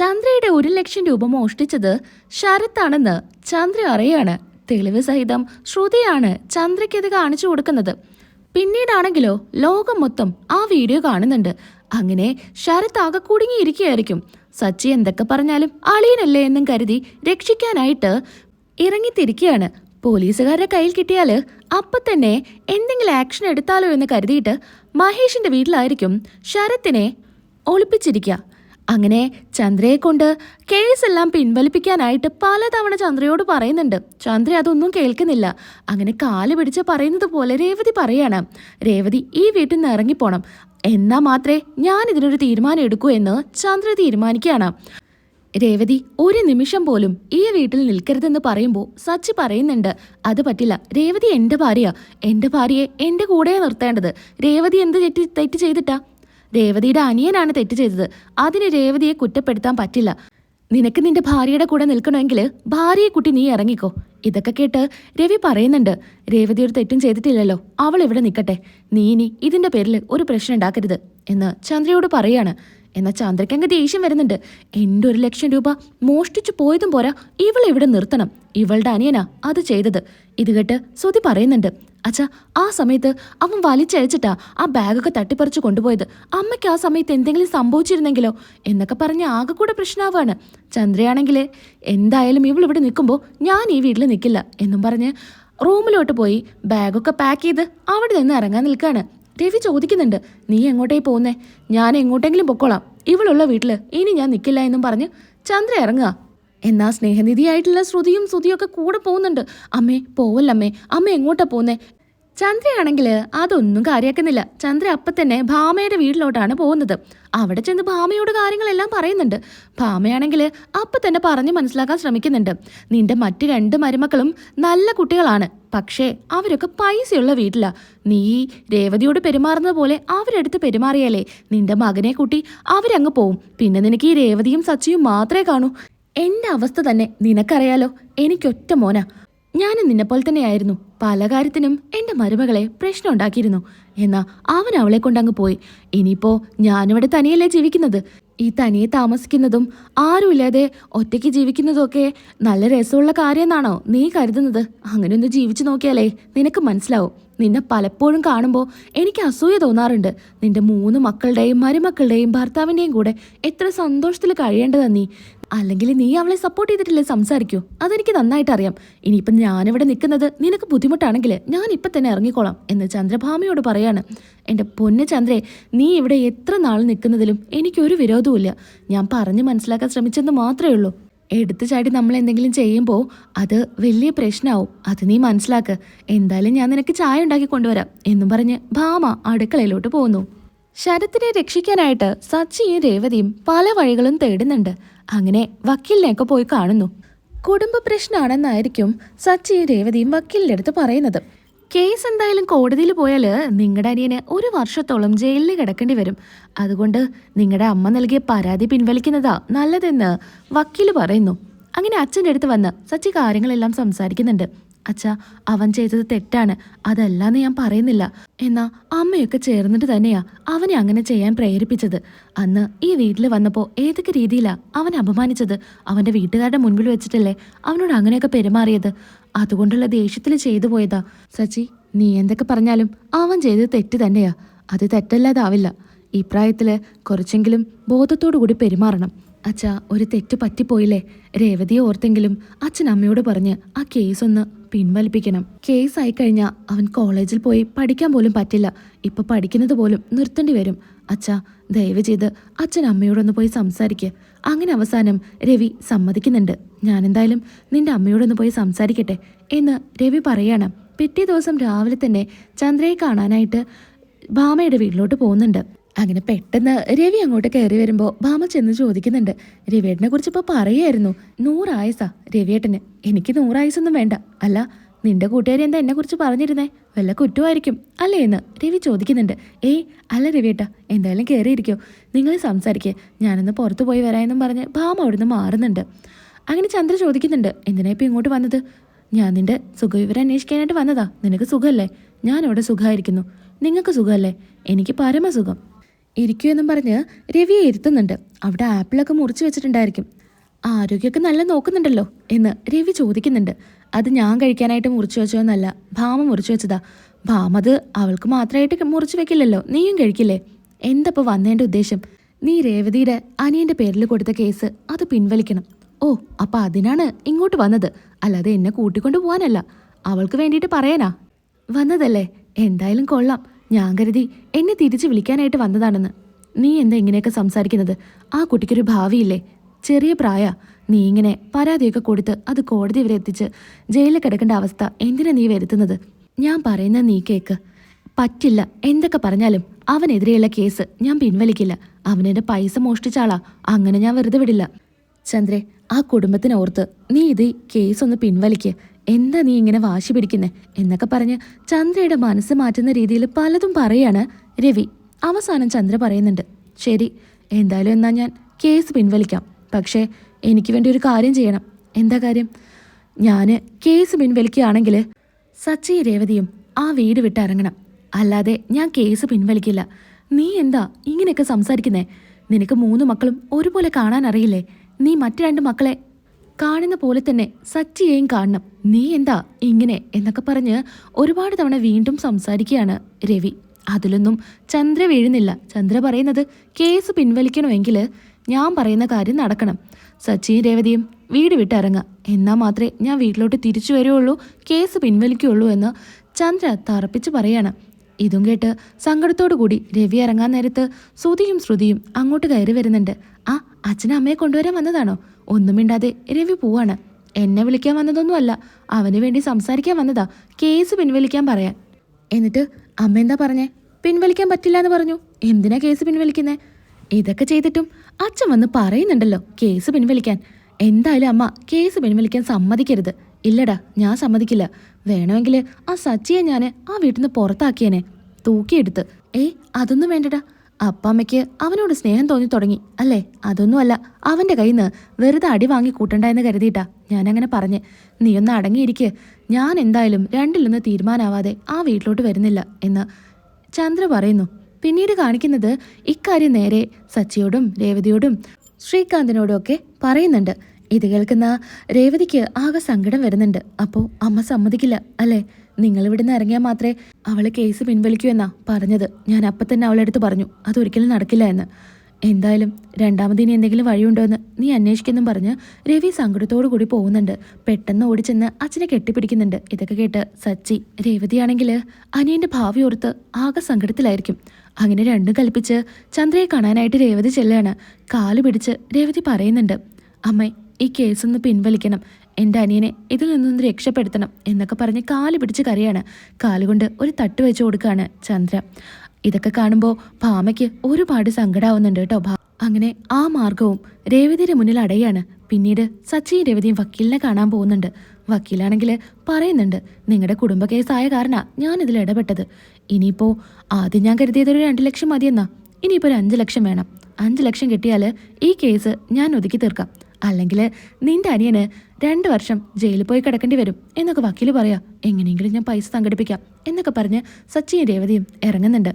ചന്ദ്രയുടെ ഒരു ലക്ഷം രൂപ മോഷ്ടിച്ചത് ശരത്താണെന്ന് ചന്ദ്ര അറിയാണ്. തെളിവ് സഹിതം ശ്രുതിയാണ് ചന്ദ്രയ്ക്ക് ഇത് കാണിച്ചു കൊടുക്കുന്നത്. പിന്നീടാണെങ്കിലോ ലോകം മൊത്തം ആ വീഡിയോ കാണുന്നുണ്ട്. അങ്ങനെ ശരത് ആകെ കുടുങ്ങിയിരിക്കുകയായിരിക്കും. സച്ചി എന്തൊക്കെ പറഞ്ഞാലും അളിയനല്ലേ എന്നും കരുതി രക്ഷിക്കാനായിട്ട് ഇറങ്ങിത്തിരിക്കുകയാണ്. പോലീസുകാരുടെ കയ്യിൽ കിട്ടിയാൽ അപ്പൊ തന്നെ എന്തെങ്കിലും ആക്ഷൻ എടുത്താലോ എന്ന് കരുതിയിട്ട് മഹേഷിന്റെ വീട്ടിലായിരിക്കും ശരത്തിനെ ഒളിപ്പിച്ചിരിക്കുക. അങ്ങനെ ചന്ദ്രയെ കൊണ്ട് കേസെല്ലാം പിൻവലിപ്പിക്കാനായിട്ട് പലതവണ ചന്ദ്രയോട് പറയുന്നുണ്ട്. ചന്ദ്ര അതൊന്നും കേൾക്കുന്നില്ല. അങ്ങനെ കാൽ പിടിച്ച് പറയുന്നത് പോലെ രേവതി പറയാണ്. രേവതി ഈ വീട്ടിൽ നിന്ന് ഇറങ്ങിപ്പോണം. എന്നാ മാത്രമേ ഞാൻ ഇതിനൊരു തീരുമാനം എടുക്കൂ എന്ന് ചന്ദ്ര തീരുമാനിക്കുകയാണ്. രേവതി ഒരു നിമിഷം പോലും ഈ വീട്ടിൽ നിൽക്കരുതെന്ന് പറയുമ്പോൾ സച്ചി പറയുന്നുണ്ട്. അത് പറ്റില്ല. രേവതി എന്റെ ഭാര്യ. എന്റെ ഭാര്യയെ എന്റെ കൂടെ നിർത്തേണ്ടത്. രേവതി എന്ത് തെറ്റി തെറ്റ് ചെയ്തിട്ടാ? രേവതിയുടെ അനിയനാണ് തെറ്റ് ചെയ്തത്. അതിന് രേവതിയെ കുറ്റപ്പെടുത്താൻ പറ്റില്ല. നിനക്ക് നിന്റെ ഭാര്യയുടെ കൂടെ നിൽക്കണമെങ്കിൽ ഭാര്യയെ കുട്ടി നീ ഇറങ്ങിക്കോ. ഇതൊക്കെ കേട്ട് രവി പറയുന്നുണ്ട് രേവതി ഒരു തെറ്റും ചെയ്തിട്ടില്ലല്ലോ. അവൾ ഇവിടെ നിൽക്കട്ടെ. നീ ഇനി ഇതിന്റെ പേരിൽ ഒരു പ്രശ്നം ഉണ്ടാക്കരുത് എന്ന് ചന്ദ്രയോട് പറയാണ്. എന്നാൽ ചന്ദ്രയ്ക്ക് അങ്ങ് ദേഷ്യം വരുന്നുണ്ട്. എന്റെ ഒരു ലക്ഷം രൂപ മോഷ്ടിച്ചു പോയതും പോരാ ഇവളെ നിർത്തണം. ഇവളുടെ അനിയനാ അത് ചെയ്തത്. ഇത് കേട്ട് ശ്രുതി പറയുന്നുണ്ട് അച്ഛാ ആ സമയത്ത് അവൻ വലിച്ചഴിച്ചിട്ടാ ആ ബാഗൊക്കെ തട്ടിപ്പറിച്ചു കൊണ്ടുപോയത്. അമ്മയ്ക്ക് ആ സമയത്ത് എന്തെങ്കിലും സംഭവിച്ചിരുന്നെങ്കിലോ? എന്നൊക്കെ പറഞ്ഞ് ആകെ കൂടെ പ്രശ്നമാവാണ് ചന്ദ്രയാണെങ്കിൽ എന്തായാലും ഇവൾ ഇവിടെ നിൽക്കുമ്പോൾ ഞാൻ ഈ വീട്ടിൽ നിൽക്കില്ല എന്നും പറഞ്ഞ് റൂമിലോട്ട് പോയി ബാഗൊക്കെ പാക്ക് ചെയ്ത് അവിടെ നിന്ന് ഇറങ്ങാൻ നിൽക്കാണ്. രവി ചോദിക്കുന്നുണ്ട് നീ എങ്ങോട്ടേ പോകുന്നേ ഞാൻ എങ്ങോട്ടെങ്കിലും പൊക്കോളാം. ഇവളുള്ള വീട്ടിൽ ഇനി ഞാൻ നിൽക്കില്ല എന്നും പറഞ്ഞ് ചന്ദ്ര ഇറങ്ങുക. എന്നാ സ്നേഹനിധിയായിട്ടുള്ള ശ്രുതിയും ശ്രുതിയും ഒക്കെ കൂടെ പോകുന്നുണ്ട്. അമ്മേ പോവല്ലമ്മേ അമ്മ? എങ്ങോട്ടാ പോന്നേ ചന്ദ്രയാണെങ്കിൽ അതൊന്നും കാര്യാക്കുന്നില്ല. ചന്ദ്ര അപ്പം തന്നെ ഭാമയുടെ വീട്ടിലോട്ടാണ് പോകുന്നത്. അവിടെ ചെന്ന് ഭാമയോട് കാര്യങ്ങളെല്ലാം പറയുന്നുണ്ട്. ഭാമയാണെങ്കിൽ അപ്പം തന്നെ പറഞ്ഞ് മനസ്സിലാക്കാൻ ശ്രമിക്കുന്നുണ്ട്. നിന്റെ മറ്റു രണ്ട് മരുമക്കളും നല്ല കുട്ടികളാണ്. പക്ഷേ അവരൊക്കെ പൈസയുള്ള വീട്ടിലാ. നീ രേവതിയോട് പെരുമാറുന്നത് പോലെ അവരെടുത്ത് പെരുമാറിയാലേ നിന്റെ മകനെ കൂട്ടി അവരങ്ങ് പോവും. പിന്നെ നിനക്ക് ഈ രേവതിയും സച്ചിയും മാത്രമേ കാണൂ. എന്റെ അവസ്ഥ തന്നെ നിനക്കറിയാലോ? എനിക്കൊറ്റ മോനാ. ഞാനും നിന്നെപ്പോലെ തന്നെയായിരുന്നു. പല കാര്യത്തിനും എന്റെ മരുമകളെ പ്രശ്നം ഉണ്ടാക്കിയിരുന്നു. എന്നാ അവൻ അവളെ കൊണ്ടങ്ങ് പോയി. ഇനിയിപ്പോ ഞാനിവിടെ തനിയല്ലേ ജീവിക്കുന്നത്? ഈ തനിയെ താമസിക്കുന്നതും ആരുമില്ലാതെ ഒറ്റയ്ക്ക് ജീവിക്കുന്നതും ഒക്കെ നല്ല രസമുള്ള കാര്യമെന്നാണോ നീ കരുതുന്നത്? അങ്ങനെയൊന്ന് ജീവിച്ചു നോക്കിയാലേ നിനക്ക് മനസ്സിലാവും. നിന്നെ പലപ്പോഴും കാണുമ്പോൾ എനിക്ക് അസൂയ തോന്നാറുണ്ട്. നിന്റെ മൂന്ന് മക്കളുടെയും മരുമക്കളുടെയും ഭർത്താവിന്റെയും കൂടെ എത്ര സന്തോഷത്തിൽ കഴിയേണ്ടതാ നീ. അല്ലെങ്കിൽ നീ അവളെ സപ്പോർട്ട് ചെയ്തിട്ടില്ലേ സംസാരിക്കൂ. അതെനിക്ക് നന്നായിട്ട് അറിയാം. ഇനിയിപ്പം ഞാനിവിടെ നിൽക്കുന്നത് നിനക്ക് ബുദ്ധിമുട്ടാണെങ്കിൽ ഞാൻ ഇപ്പം തന്നെ ഇറങ്ങിക്കോളാം എന്ന് ചന്ദ്രഭാമയോട് പറയാണ്. എന്റെ പൊന്ന് ചന്ദ്രെ നീ ഇവിടെ എത്ര നാൾ നിൽക്കുന്നതിലും എനിക്കൊരു വിരോധവുമില്ല. ഞാൻ പറഞ്ഞ് മനസ്സിലാക്കാൻ ശ്രമിച്ചെന്ന് മാത്രമേ ഉള്ളൂ. എടുത്തു ചാടി നമ്മൾ എന്തെങ്കിലും ചെയ്യുമ്പോൾ അത് വലിയ പ്രശ്നമാവും അത് നീ മനസ്സിലാക്ക്. എന്തായാലും ഞാൻ നിനക്ക് ചായ ഉണ്ടാക്കി കൊണ്ടുവരാം എന്നും പറഞ്ഞ് ഭാമ അടുക്കളയിലോട്ട് പോകുന്നു ശരത്തിനെ രക്ഷിക്കാനായിട്ട് സച്ചിയും രേവതിയും പല വഴികളും തേടുന്നുണ്ട്. അങ്ങനെ വക്കീലിനെയൊക്കെ പോയി കാണുന്നു. കുടുംബ പ്രശ്നമാണെന്നായിരിക്കും സച്ചിയും രേവതിയും വക്കീലിന്റെ അടുത്ത് പറയുന്നത്. കേസ് എന്തായാലും കോടതിയിൽ പോയാൽ നിങ്ങളുടെ അനിയന് ഒരു വർഷത്തോളം ജയിലിൽ കിടക്കേണ്ടി വരും. അതുകൊണ്ട് നിങ്ങളുടെ അമ്മ നൽകിയ പരാതി പിൻവലിക്കുന്നതാ നല്ലതെന്ന് വക്കീൽ പറയുന്നു. അങ്ങനെ അച്ഛന്റെ അടുത്ത് വന്ന് സച്ചി കാര്യങ്ങളെല്ലാം സംസാരിക്കുന്നുണ്ട്. അച്ഛ അവൻ ചെയ്തത് തെറ്റാണ്. അതല്ലാന്ന് ഞാൻ പറയുന്നില്ല. എന്നാ അമ്മയൊക്കെ ചേർന്നിട്ട് തന്നെയാ അവനെ അങ്ങനെ ചെയ്യാൻ പ്രേരിപ്പിച്ചത്. അന്ന് ഈ വീട്ടിൽ വന്നപ്പോൾ ഏതൊക്കെ രീതിയിലാ അവൻ അപമാനിച്ചത്? അവന്റെ വീട്ടുകാരുടെ മുൻപിൽ വെച്ചിട്ടല്ലേ അവനോട് അങ്ങനെയൊക്കെ പെരുമാറിയത്? അതുകൊണ്ടുള്ള ദേഷ്യത്തിൽ ചെയ്തു പോയതാ. സച്ചി നീ എന്തൊക്കെ പറഞ്ഞാലും അവൻ ചെയ്തത് തെറ്റ് തന്നെയാ. അത് തെറ്റല്ലാതാവില്ല. ഈ പ്രായത്തിൽ കുറച്ചെങ്കിലും ബോധത്തോടു കൂടി പെരുമാറണം. അച്ഛ ഒരു തെറ്റ് പറ്റിപ്പോയില്ലേ? രേവതിയെ ഓർത്തെങ്കിലും അച്ഛൻ അമ്മയോട് പറഞ്ഞ് ആ കേസൊന്ന് പിൻവലിപ്പിക്കണം. കേസ് ആയി കഴിഞ്ഞാൽ അവൻ കോളേജിൽ പോയി പഠിക്കാൻ പോലും പറ്റില്ല. ഇപ്പൊ പഠിക്കുന്നത് പോലും നിർത്തേണ്ടി വരും. അച്ഛ ദയവ് ചെയ്ത് അച്ഛൻ അമ്മയോടൊന്ന് പോയി സംസാരിക്കുക അങ്ങനെ അവസാനം രവി സമ്മതിക്കുന്നുണ്ട്. ഞാനെന്തായാലും നിന്റെ അമ്മയോടൊന്ന് പോയി സംസാരിക്കട്ടെ എന്ന് രവി പറയാണ്. പിറ്റേ ദിവസം രാവിലെ തന്നെ ചന്ദ്രയെ കാണാനായിട്ട് ഭാമയുടെ വീട്ടിലോട്ട് പോകുന്നുണ്ട്. അങ്ങനെ പെട്ടെന്ന് രവി അങ്ങോട്ട് കയറി വരുമ്പോൾ ഭാമ ചെന്ന് ചോദിക്കുന്നുണ്ട് രവിയേട്ടനെ കുറിച്ച് ഇപ്പോൾ പറയായിരുന്നു നൂറായസാ രവിയേട്ടന് എനിക്ക് നൂറായസൊന്നും വേണ്ട അല്ല നിന്റെ കൂട്ടുകാരി എന്താ എന്നെ കുറിച്ച് പറഞ്ഞിരുന്നേ വല്ല കുറ്റമായിരിക്കും അല്ലേ? എന്ന് രവി ചോദിക്കുന്നുണ്ട് ഏയ് അല്ല രവിയേട്ട എന്തായാലും കയറിയിരിക്കോ നിങ്ങൾ സംസാരിക്കേ ഞാനൊന്ന് പുറത്തു പോയി വരാമെന്നും പറഞ്ഞ് ഭാമ അവിടുന്ന് മാറുന്നുണ്ട്. അങ്ങനെ ചന്ദ്ര ചോദിക്കുന്നുണ്ട് എന്തിനാ ഇപ്പം ഇങ്ങോട്ട് വന്നത്? ഞാൻ നിന്റെ സുഖവിവരം അന്വേഷിക്കാനായിട്ട് വന്നതാ നിനക്ക് സുഖമല്ലേ? ഞാൻ ഇവിടെ സുഖമായിരിക്കുന്നു നിങ്ങൾക്ക് സുഖമല്ലേ? എനിക്ക് പരമസുഖം. ഇരിക്കൂ എന്നും പറഞ്ഞ് രവിയെ ഇരുത്തുന്നുണ്ട്. അവിടെ ആപ്പിളൊക്കെ മുറിച്ച് വെച്ചിട്ടുണ്ടായിരിക്കും. ആരോഗ്യമൊക്കെ നല്ല നോക്കുന്നുണ്ടല്ലോ എന്ന് രവി ചോദിക്കുന്നുണ്ട്. അത് ഞാൻ കഴിക്കാനായിട്ട് മുറിച്ചു വെച്ചോന്നല്ല ഭാമ മുറിച്ചു വെച്ചതാ. ഭാമ അത് അവൾക്ക് മാത്രമായിട്ട് മുറിച്ചു വെക്കില്ലല്ലോ നീയും കഴിക്കില്ലേ? എന്തപ്പോൾ വന്നതിന്റെ ഉദ്ദേശം? നീ രേവതിയുടെ അനിയന്റെ പേരിൽ കൊടുത്ത കേസ് അത് പിൻവലിക്കണം. ഓ അപ്പൊ അതിനാണ് ഇങ്ങോട്ട് വന്നത്. അല്ലാതെ എന്നെ കൂട്ടിക്കൊണ്ടു പോവാനല്ല. അവൾക്ക് വേണ്ടിയിട്ട് പറയാനാ. വന്നതല്ലേ? എന്തായാലും കൊള്ളാം. ഞാൻ കരുതി എന്നെ തിരിച്ചു വിളിക്കാനായിട്ട് വന്നതാണെന്ന്. നീ എന്താ ഇങ്ങനെയൊക്കെ സംസാരിക്കുന്നത്? ആ കുട്ടിക്കൊരു ഭാവിയില്ലേ? ചെറിയ പ്രായ. നീ ഇങ്ങനെ പരാതിയൊക്കെ കൊടുത്ത് അത് കോടതി വരെ എത്തിച്ച് ജയിലിൽ കിടക്കേണ്ട അവസ്ഥ എന്തിനാ നീ വരുത്തുന്നത്? ഞാൻ പറയുന്ന നീ കേക്ക്. പറ്റില്ല. എന്തൊക്കെ പറഞ്ഞാലും അവനെതിരെയുള്ള കേസ് ഞാൻ പിൻവലിക്കില്ല. അവനെന്റെ പൈസ മോഷ്ടിച്ചാളാ അങ്ങനെ ഞാൻ വെറുതെ വിടില്ല. ചന്ദ്രെ ആ കുടുംബത്തിനോർത്ത് നീ ഇത് ഈ കേസ് ഒന്ന് പിൻവലിക്ക്. എന്താ നീ ഇങ്ങനെ വാശി പിടിക്കുന്നേ? എന്നൊക്കെ പറഞ്ഞ് ചന്ദ്രയുടെ മനസ്സ് മാറ്റുന്ന രീതിയിൽ പലതും പറയാണ് രവി. അവസാനം ചന്ദ്ര പറയുന്നുണ്ട് ശരി എന്തായാലും എന്നാ ഞാൻ കേസ് പിൻവലിക്കാം. പക്ഷേ എനിക്ക് വേണ്ടി ഒരു കാര്യം ചെയ്യണം. എന്താ കാര്യം? ഞാൻ കേസ് പിൻവലിക്കുകയാണെങ്കിൽ സച്ചി രേവതിയും ആ വീട് വിട്ട് വിട്ടിറങ്ങണം അല്ലാതെ ഞാൻ കേസ് പിൻവലിക്കില്ല. നീ എന്താ ഇങ്ങനെയൊക്കെ സംസാരിക്കുന്നേ? നിനക്ക് മൂന്ന് മക്കളും ഒരുപോലെ കാണാൻ അറിയില്ലേ? നീ മറ്റു രണ്ട് മക്കളെ കാണുന്ന പോലെ തന്നെ സച്ചിയെയും കാണണം. നീ എന്താ ഇങ്ങനെ എന്നൊക്കെ പറഞ്ഞ് ഒരുപാട് തവണ വീണ്ടും സംസാരിക്കുകയാണ് രവി. അതിലൊന്നും ചന്ദ്ര വീഴുന്നില്ല. ചന്ദ്ര പറയുന്നത് കേസ് പിൻവലിക്കണമെങ്കിൽ ഞാൻ പറയുന്ന കാര്യം നടക്കണം. സച്ചിയും രേവതിയും വീട് വിട്ടിറങ്ങുക. എന്നാൽ മാത്രമേ ഞാൻ വീട്ടിലോട്ട് തിരിച്ചു വരുള്ളൂ കേസ് പിൻവലിക്കുകയുള്ളൂ എന്ന് ചന്ദ്ര തറപ്പിച്ച് പറയാണ്. ഇതും കേട്ട് സങ്കടത്തോടു കൂടി രവി ഇറങ്ങാൻ നേരത്ത് ശ്രുതിയും ശ്രുതിയും അങ്ങോട്ട് കയറി വരുന്നുണ്ട്. ആ അച്ഛനും അമ്മയെ കൊണ്ടുവരാൻ വന്നതാണോ? ഒന്നും മിണ്ടാതെ രവി പോവാണ്. എന്നെ വിളിക്കാൻ വന്നതൊന്നുമല്ല. അവന് വേണ്ടി സംസാരിക്കാൻ വന്നതാ. കേസ് പിൻവലിക്കാൻ പറയാൻ. എന്നിട്ട് അമ്മ എന്താ പറഞ്ഞേ? പിൻവലിക്കാൻ പറ്റില്ല എന്ന് പറഞ്ഞു. എന്തിനാ കേസ് പിൻവലിക്കുന്നേ? ഇതൊക്കെ ചെയ്തിട്ടും അച്ഛൻ വന്ന് പറയുന്നുണ്ടല്ലോ കേസ് പിൻവലിക്കാൻ. എന്തായാലും അമ്മ കേസ് പിൻവലിക്കാൻ സമ്മതിക്കരുത്. ഇല്ലടാ ഞാൻ സമ്മതിക്കില്ല. വേണമെങ്കിൽ ആ സച്ചിയെ ഞാൻ ആ വീട്ടിൽ നിന്ന് പുറത്താക്കിയേനെ. തൂക്കിയെടുത്ത്. ഏയ് അതൊന്നും വേണ്ടടാ. അപ്പമ്മയ്ക്ക് അവനോട് സ്നേഹം തോന്നി തുടങ്ങി. അല്ലേ? അതൊന്നുമല്ല. അവന്റെ കയ്യിൽ നിന്ന് വെറുതെ അടി വാങ്ങി കൂട്ടണ്ട എന്ന് കരുതിയിട്ടാ ഞാനങ്ങനെ പറഞ്ഞ്. നീയൊന്ന് അടങ്ങിയിരിക്കെ. ഞാൻ എന്തായാലും രണ്ടിൽ നിന്ന് തീരുമാനാവാതെ ആ വീട്ടിലോട്ട് വരുന്നില്ല എന്ന് ചന്ദ്ര പറയുന്നു. പിന്നീട് കാണിക്കുന്നത് ഇക്കാര്യം നേരെ സച്ചിയോടും രേവതിയോടും ശ്രീകാന്തിനോടും ഒക്കെ പറയുന്നുണ്ട്. ഇത് കേൾക്കുന്ന രേവതിക്ക് ആകെ സങ്കടം വരുന്നുണ്ട്. അപ്പോൾ അമ്മ സമ്മതിക്കില്ല അല്ലേ? നിങ്ങൾ ഇവിടുന്ന് ഇറങ്ങിയാൽ മാത്രമേ അവളെ കേസ് പിൻവലിക്കൂ എന്നാ പറഞ്ഞത്. ഞാൻ അപ്പം തന്നെ അവളെ അടുത്ത് പറഞ്ഞു അതൊരിക്കലും നടക്കില്ല എന്ന്. എന്തായാലും രണ്ടാമത് ഇനി എന്തെങ്കിലും വഴിയുണ്ടോ എന്ന് നീ അന്വേഷിക്കുന്നു പറഞ്ഞ് രവി സങ്കടത്തോടു കൂടി പോകുന്നുണ്ട്. പെട്ടെന്ന് ഓടിച്ചെന്ന് അച്ഛനെ കെട്ടിപ്പിടിക്കുന്നുണ്ട്. ഇതൊക്കെ കേട്ട് സച്ചി രേവതിയാണെങ്കിൽ അനിയന്റെ ഭാവി ഓർത്ത് ആകെ സങ്കടത്തിലായിരിക്കും. അങ്ങനെ രണ്ടും കൽപ്പിച്ച് ചന്ദ്രയെ കാണാനായിട്ട് രേവതി ചെല്ലുകയാണ് കാൽ പിടിച്ച് രേവതി പറയുന്നുണ്ട് അമ്മേ ഈ കേസൊന്ന് പിൻവലിക്കണം. എന്റെ അനിയനെ ഇതിൽ നിന്നൊന്ന് രക്ഷപ്പെടുത്തണം എന്നൊക്കെ പറഞ്ഞ് കാൽ പിടിച്ച് കരയാണ്. കാലുകൊണ്ട് ഒരു തട്ട് വെച്ച് കൊടുക്കുകയാണ് ചന്ദ്ര. ഇതൊക്കെ കാണുമ്പോൾ ഭാമയ്ക്ക് ഒരുപാട് സങ്കടാവുന്നുണ്ട് കേട്ടോ അങ്ങനെ ആ മാർഗവും രേവതിയുടെ മുന്നിൽ അടയാണ്. പിന്നീട് സച്ചിയും രേവതിയും വക്കീലിനെ കാണാൻ പോകുന്നുണ്ട്. വക്കീലാണെങ്കിൽ പറയുന്നുണ്ട് നിങ്ങളുടെ കുടുംബ കേസായ കാരണ ഞാനിതിൽ ഇടപെട്ടത്. ഇനിയിപ്പോൾ ആദ്യം ഞാൻ കരുതിയത് ഒരു രണ്ട് ലക്ഷം മതിയെന്നാ. ഇനിയിപ്പോൾ ഒരു അഞ്ച് ലക്ഷം വേണം. അഞ്ച് ലക്ഷം കിട്ടിയാൽ ഈ കേസ് ഞാൻ ഒതുക്കി തീർക്കാം. അല്ലെങ്കിൽ നിന്റെ അനിയന് രണ്ട് വർഷം ജയിലിൽ പോയി കിടക്കേണ്ടി വരും എന്നൊക്കെ വക്കീൽ പറയാം. എങ്ങനെയെങ്കിലും ഞാൻ പൈസ സംഘടിപ്പിക്കാം എന്നൊക്കെ പറഞ്ഞ് സച്ചിയും രേവതിയും ഇറങ്ങുന്നുണ്ട്.